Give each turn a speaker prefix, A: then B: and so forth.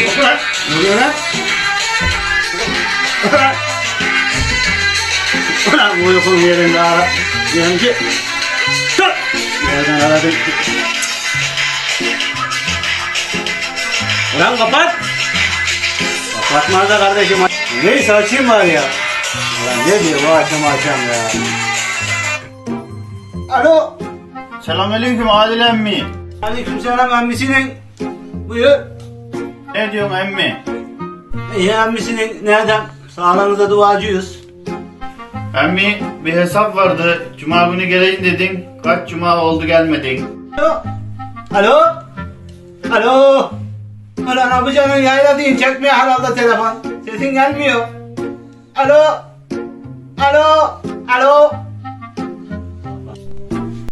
A: Ne oluyor lan? Ulan. Bu uykum yerinde ara. Diyorum ki. Dur. Nereden aradın? Ulan kapat. Kapatma da kardeşim. Neyse açayım bari ya. Ulan ne diyor bu akşam akşam ya. Alo.
B: Selamünaleyküm Adil emmi.
A: Aleykümselam emmisinin. Buyur.
B: Ne diyorsun emmi?
A: İyi emmisinin nereden? Sağlığınıza duacıyız.
B: Emmi bir hesap vardı. Cuma günü geleyim dedin. Kaç cuma oldu gelmedin.
A: Alo. Alo. Alo. Ulan abicanın yayla deyin çekmiyor herhalde telefon. Sesin gelmiyor. Alo. Alo. Alo.